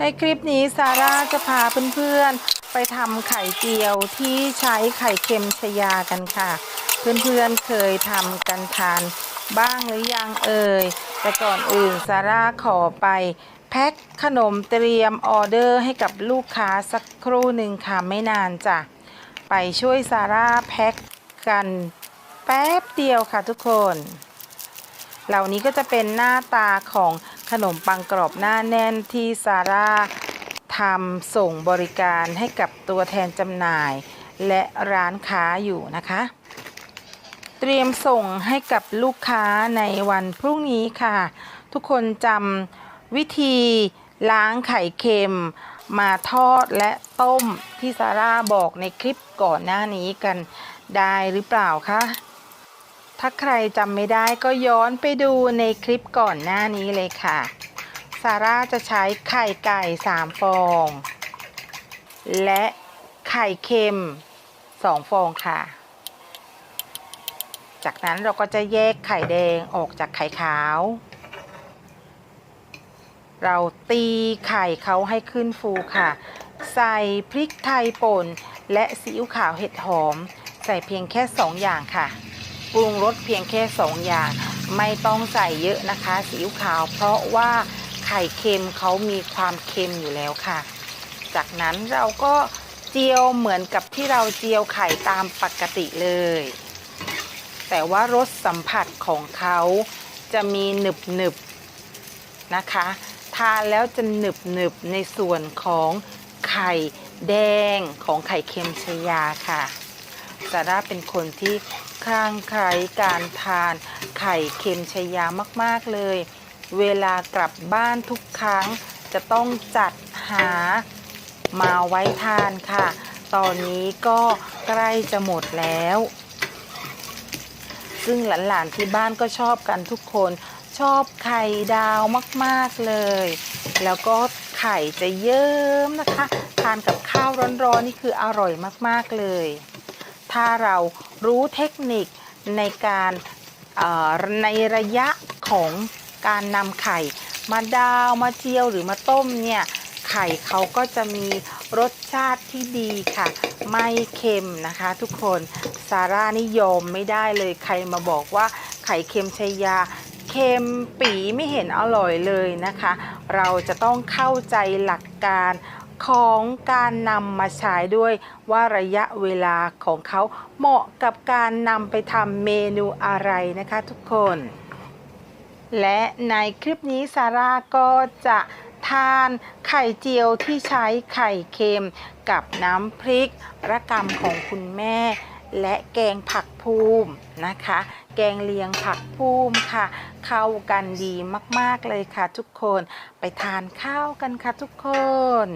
ในคลิปนี้ซาร่าจะพาเพื่อนๆ ไปทำไข่เจียวที่ใช้ไข่เค็มชยากันค่ะ เพื่อนๆเคยทำกันทานบ้างหรือยังเอ่ย แต่ก่อนอื่นซาร่าขอไป แพ็คขนมเตรียมออเดอร์ให้กับลูกค้าสักครู่หนึ่งค่ะไม่นานจ้ะ ไปช่วยซาร่าแพ็คกันแป๊บเดียวค่ะทุกคน เหล่านี้ก็จะเป็นหน้าตาของขนมปังกรอบหน้าแน่นที่ซาร่าทำส่งบริการให้กับตัวแทนจำหน่าย และร้านค้าอยู่นะคะ เตรียมส่งให้กับลูกค้าในวันพรุ่งนี้ค่ะ ทุกคนจำวิธีล้างไข่เค็มมาทอดและต้มที่ซาร่าบอกในคลิปก่อนหน้านี้กันได้หรือเปล่าคะ ถ้าใครจำไม่ได้ก็ย้อนไปดูในคลิปก่อนหน้านี้เลยค่ะ ซาร่าจะใช้ไข่ไก่3ฟอง และไข่เค็ม2ฟองค่ะ จากนั้นเราก็จะแยกไข่แดงออกจากไข่ขาว เราตีไข่เขาให้ขึ้นฟูค่ะ ใส่พริกไทยป่น และซีอิ๊วขาวเห็ดหอม ใส่เพียงแค่2อย่างค่ะ ปรุงรสเพียงแค่2อย่าง ไม่ต้องใส่เยอะนะคะซีอิ๊วขาว เพราะว่าไข่เค็มเขามีความเค็มอยู่แล้วค่ะ จากนั้นเราก็เจียวเหมือนกับที่เราเจียวไข่ตามปกติเลย แต่ว่ารสสัมผัสของเขาจะมีหนึบหนึบนะคะ ทานแล้วจะหนึบหนึบในส่วนของไข่แดงของไข่เค็มชยาค่ะ ซาร่าเป็นคนที่คลั่งไคล้การทานไข่เค็มชายามากๆเลย เวลากลับบ้านทุกครั้งจะต้องจัดหามาไว้ทานค่ะ ตอนนี้ก็ใกล้จะหมดแล้ว ซึ่งหลานๆที่บ้านก็ชอบกันทุกคนชอบไข่ดาวมากๆเลย แล้วก็ไข่จะเยิ้มนะคะ ทานกับข้าวร้อนๆนี่คืออร่อยมากๆเลย ถ้าเรารู้เทคนิคในการในระยะของการนำไข่ มาดาวมาเจียวหรือมาต้มเนี่ยไข่เขาก็จะมีรสชาติที่ดีค่ะ ไม่เค็มนะคะทุกคนซาร่านิยมไม่ได้เลยใครมาบอกว่าไข่เค็มชายาเค็มปีไม่เห็นอร่อยเลยนะคะ เราจะต้องเข้าใจหลักการ ของการนำมาใช้ด้วยว่าระยะเวลาของเขาเหมาะกับการนำไปทำเมนูอะไรนะคะทุกคน และในคลิปนี้ซาร่าก็จะทานไข่เจียวที่ใช้ไข่เค็มกับน้ำพริกระกำของคุณแม่ และแกงผักภูมินะคะ แกงเลียงผักภูมิค่ะ เข้ากันดีมาก ๆ เลยค่ะทุกคนไปทานข้าวกันค่ะทุกคน